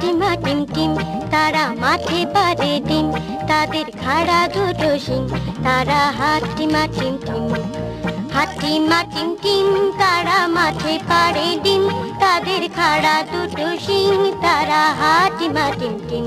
হাটিমা টিম টিম তারা মাঠে পারে ডিম, তাদের খাড়া দুটো শিং তারা হাটিমা টিম টিম। হাটিমা টিম টিম, তারা মাঠে পারে ডিম, তাদের খাড়া দুটো শিং তারা হাটিমা টিম। টিম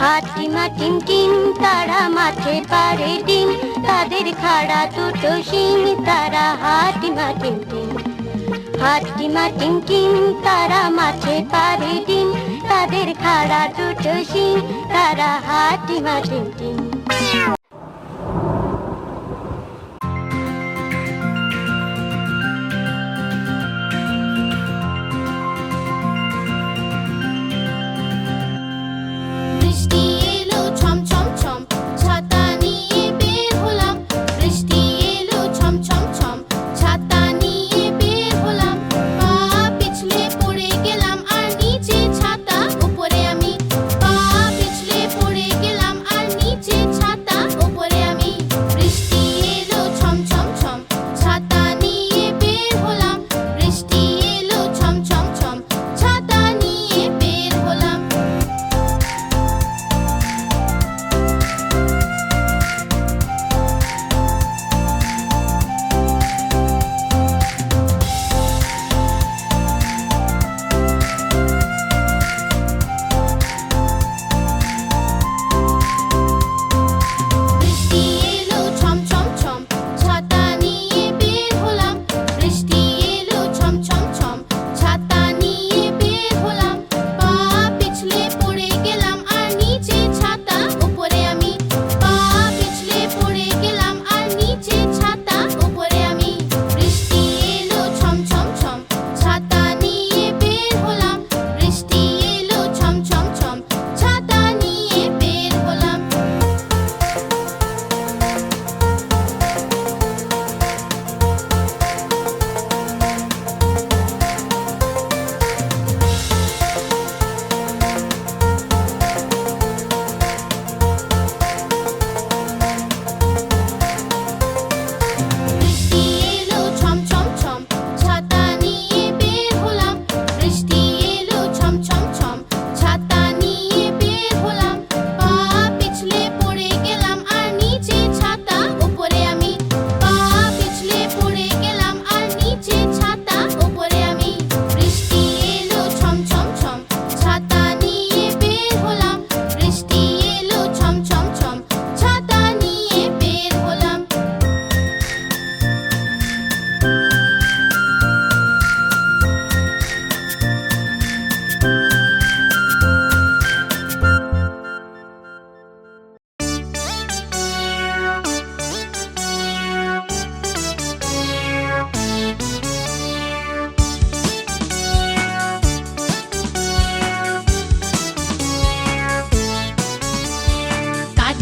হাটিমা টিম টিম, তারা মাঠে পারে ডিম। তাদের খাড়া দুটো শিং তারা হাতিমা টিম টিম। হাতিমা টিম টিম, তারা মাঠে পারে ডিম। তাদের খাড়া দুটো শিং তারা হাতিমা টিম টিম। Steve.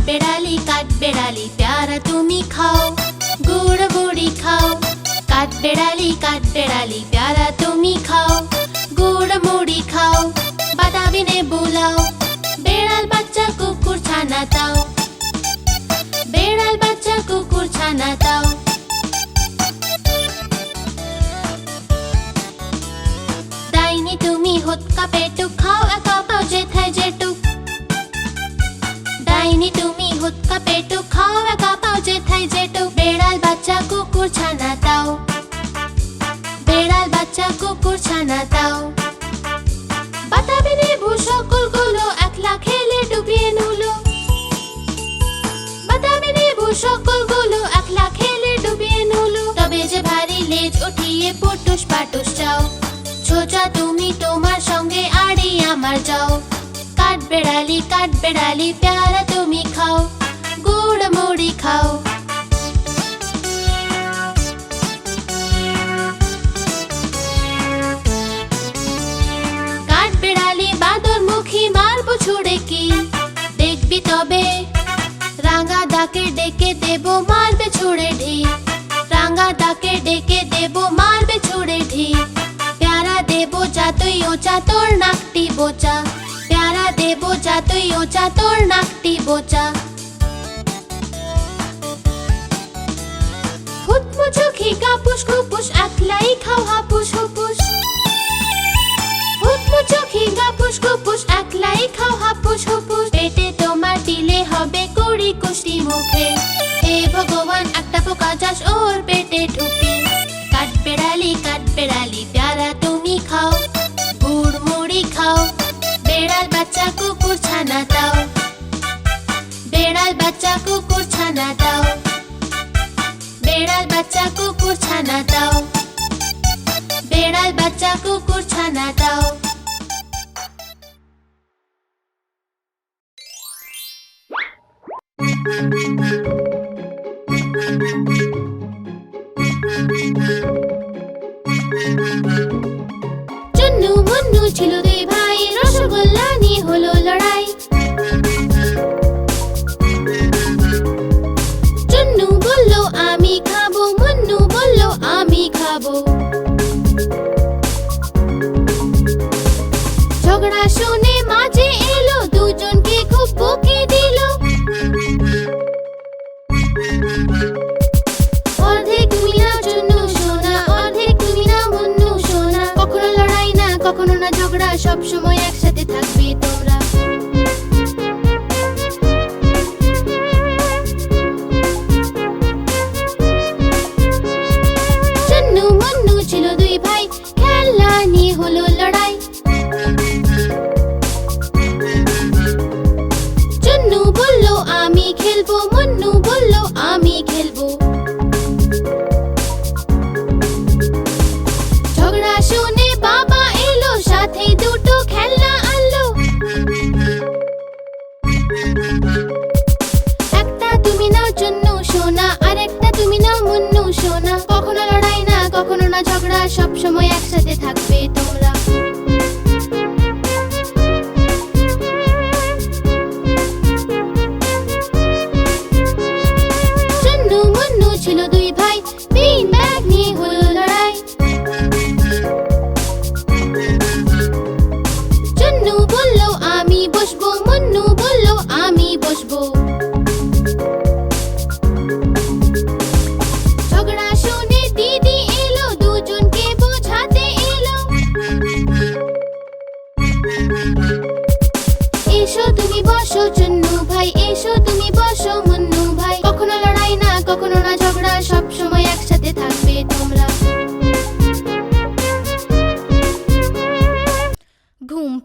বেড়ালি কাঠ বেড়ালি প্যারা তুমি খাও। গুড় গুড়ি খাও। কাঠ বেড়ালি কাঠ বেড়ালি প্যারা তুমি খাও। গুড় মুড়ি খাও, বাদামি নে বুলাও বেড়াল বাচ্চা কুকুর ছানা দাও বেড়াল বাচ্চা কুকুর ছানা দাও তুমি হুৎকা পেটু খাও একা পাও যেথায় যেটু বেড়াল বাচ্চা কুকুর ছানা দাও বেড়াল বাচ্চা কুকুর ছানা দাও বাতাবি লেবু সকলগুলো একলা খেলে ডুবিয়ে নুলো বাতাবি লেবু সকলগুলো একলা খেলে ডুবিয়ে নুলো তবে যে ভারী লেজ উঠিয়ে পুটুস পাটুস যাও ছোচা আমি তোমার সঙ্গে আড়ি আমার যাও কাঠ বেড়ালি কাঠ বেড়ালি প্যারা তুমি খাও গুড় মুড়ি খাও। কাঠ বেড়ালি বাদর মুখী মারবো ছুড়ে কি দেখবি তবে রাঙা দাকে ডেকে দেব মারবে ছুড়ে ঢি রাঙা দাকে ডেকে দেব মারবে ছুড়ে ঢি প্যারা দেব যাতই ওচা, তোর নাকটি বোচা। প্যারা দেব যাতই ওচা, তোর নাকটি বোচা। হুতমুচুখি কাপুস খুপুস একলাই খাও হাপুস হুপুস। হুতমুচুখি কাপুস খুপুস একলাই খাও হাপুস হুপুস। পেটে তোমার দিলে হবে কুড়ি কুষ্টি মুখে। হে ভগবান, একটা পোকা চাষ ওর পেটে ঢুকে। কাঠ বেড়ালি কাঠ বেড়ালি প্যারা তুমি খাও। গুড় মুড়ি খাও। বেড়াল, বাচ্চা, কুকুর, ছানা কুকুর ছানা দাও বেড়াল খাব। ঝগড়া শুনে মাঝে এলো, দুজনকে খুব বকে দিল। অর্ধেক চুন্নু সোনা, অর্ধেক তুমি নাও মুন্নু সোনা। কখনো লড়াই না, কখনো না ঝগড়া সব সময় একসাথে মুন্নু ছিল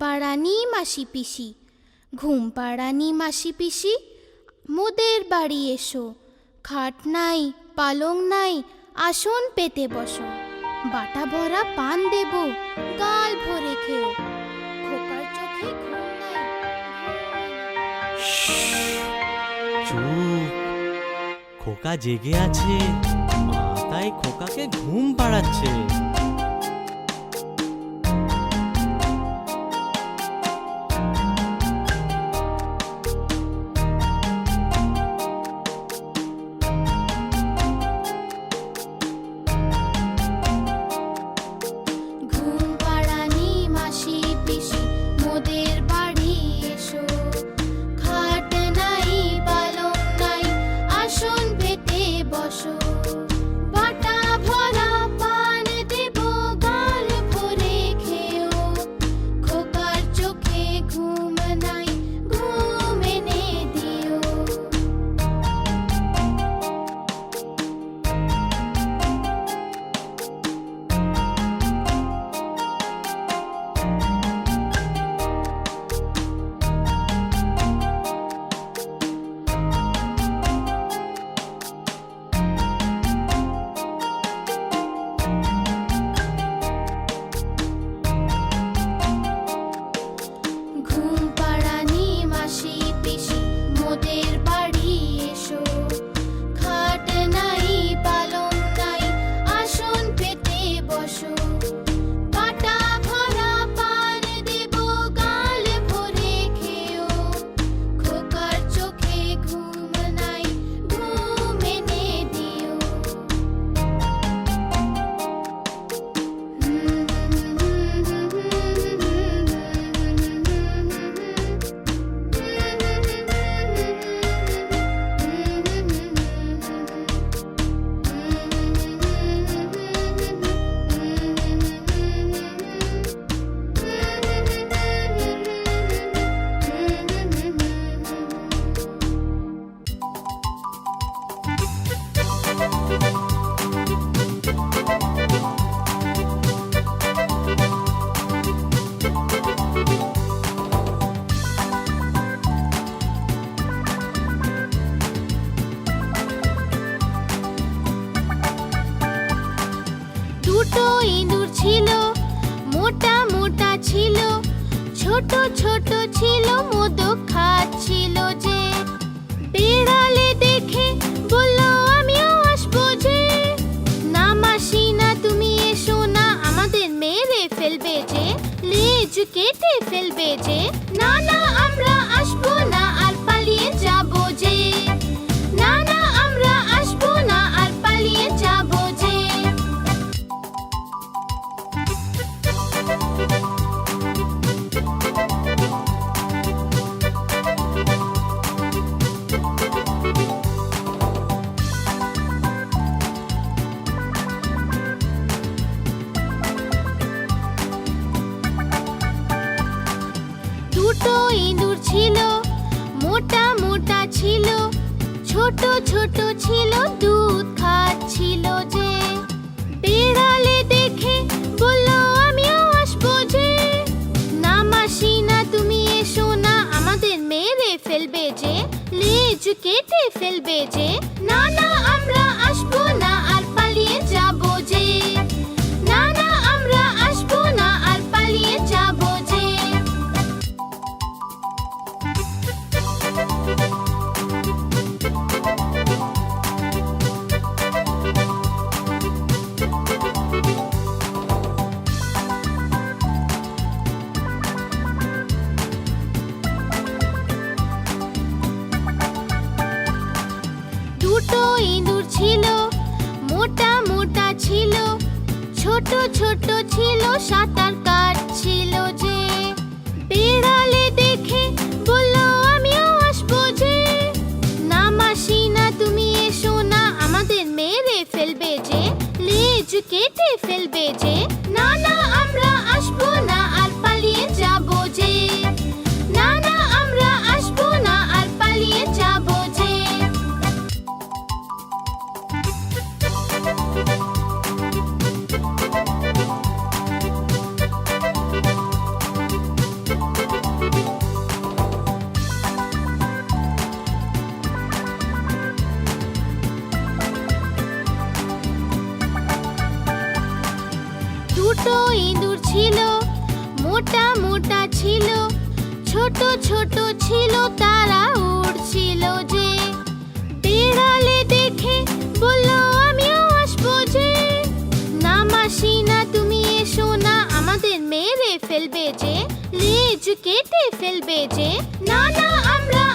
পাড়ানি মাসি পিসি। ঘুম পাড়ানি মাসি পিসি, মোদের বাড়ি এসো। খাট নাই, পালং নাই, আসন পেতে বসো। বাটা ভরা পান দেব, গাল ভরে খেও খোকার চোখে ঘুম নাই খোকা জেগে আছে, মা তাই খোকাকে ঘুম পাড়াচ্ছে। ছোট ছোট ছিল, মধু খাচ্ছিল যে। বিড়ালে দেখে বলল, আমিও আসব যে। না মাসি, না তুমি এসো, না আমাদের মেরে ফেলবে যে, লেজ কেটে ফেলবে যে। কেটে ফেলবে যে? না না ছোট ছোট ছিল, সাঁতার কাটছিল যে। বিড়ালে দেখে বলল, আমিও আসব যে। না মাসি, না তুমি এসো না, আমাদের মেরে ফেলবে যে, লেজ কেটে ফেলবে যে। না না, আমরা আসব না। ইঁদুর ছিল, মোটা মোটা ছিল, ছোট ছোট ছিল, তারা উড়ছিল যে। বেড়ালে দেখে বলল, আমিও আসব যে। না মাসি, না তুমি এসো, না আমাদের মেরে ফেলবে যে, লেজ কেটে ফেলবে যে। না না, আমরা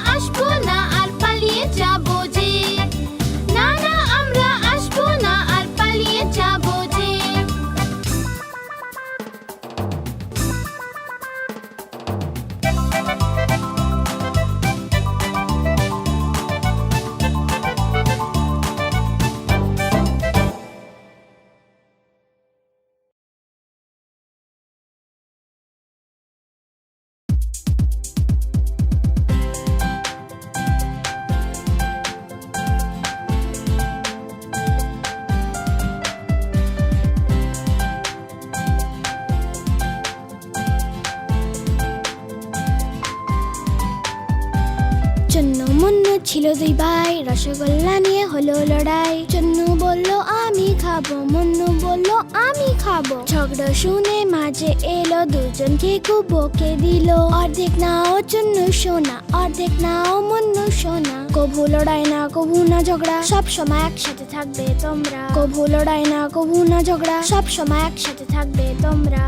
ছিল দুই ভাই, রসগোল্লা নিয়ে হলো লড়াই। চন্ন বলল, আমি খাব। মুন্নু বলল, আমি খাব। ঝগড়া শুনে মাঝে এলো দুজনকে খুব বকে দিল। অর্ধেক নাও চন্ন সোনা, অর্ধেক নাও মন্নু সোনা। কভু লড়াই না, কভু না ঝগড়া, সব সময় একসাথে থাকবে তোমরা। কভু লড়াই না, কভু না ঝগড়া, সব সময় একসাথে থাকবে তোমরা।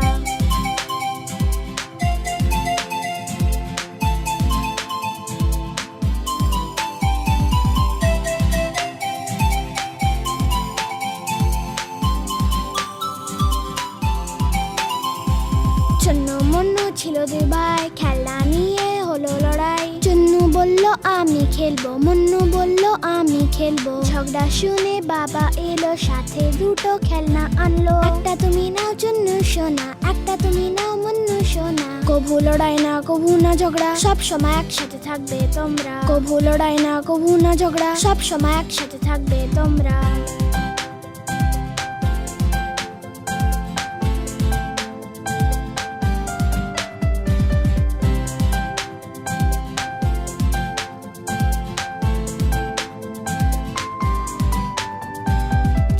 মন্ন দুই ভাই, খেলা নিয়ে হলো লড়াই। চন্নু বলল, আমি খেলব। মুন্নু বলল, আমি খেলব। ঝগড়া শুনে বাবা এলো, সাথে দুটো খেলনা আনলো। একটা তুমি নাও চন্নু সোনা, একটা তুমি নাও মুন্নু সোনা। কভু লড়াই না, কভু না ঝগড়া, সব সময় একসাথে থাকবে তোমরা। কভু লড়াই না, কভু না ঝগড়া, সব সময় একসাথে থাকবে তোমরা।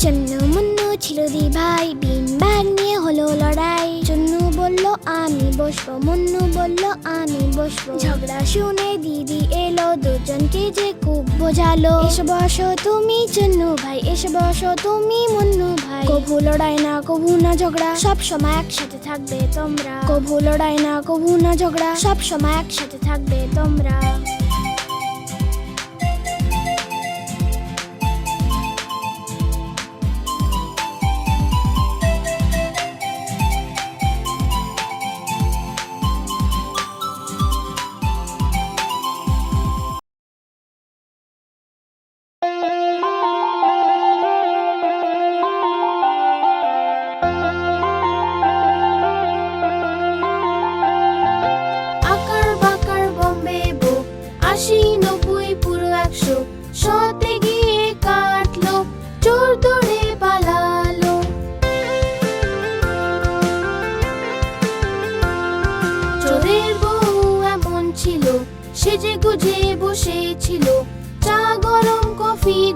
চন্ন মুন্নু ছিল দুই ভাই বিন ব্যাগ নিয়ে হলো লড়াই। চন্নু বলল, আমি বসবো। মুন্নু বলল, আমি বসবো। ঝগড়া শুনে দিদি এলো, দুজনকে যে খুব বোঝালো। এসে বসো তুমি চন্নু ভাই, এসে বসো তুমি, মুন্নু ভাই। কভু লড়াই না, কভু না ঝগড়া, সব সময় একসাথে থাকবে তোমরা। কভু লড়াই না, কভু না ঝগড়া, সব সময় একসাথে থাকবে তোমরা।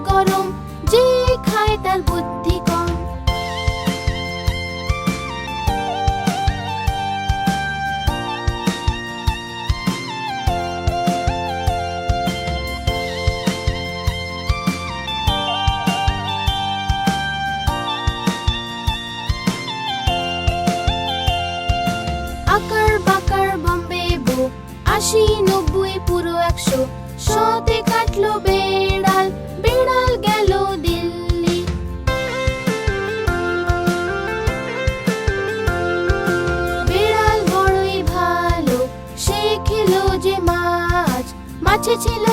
গরম পৌঁছেছিল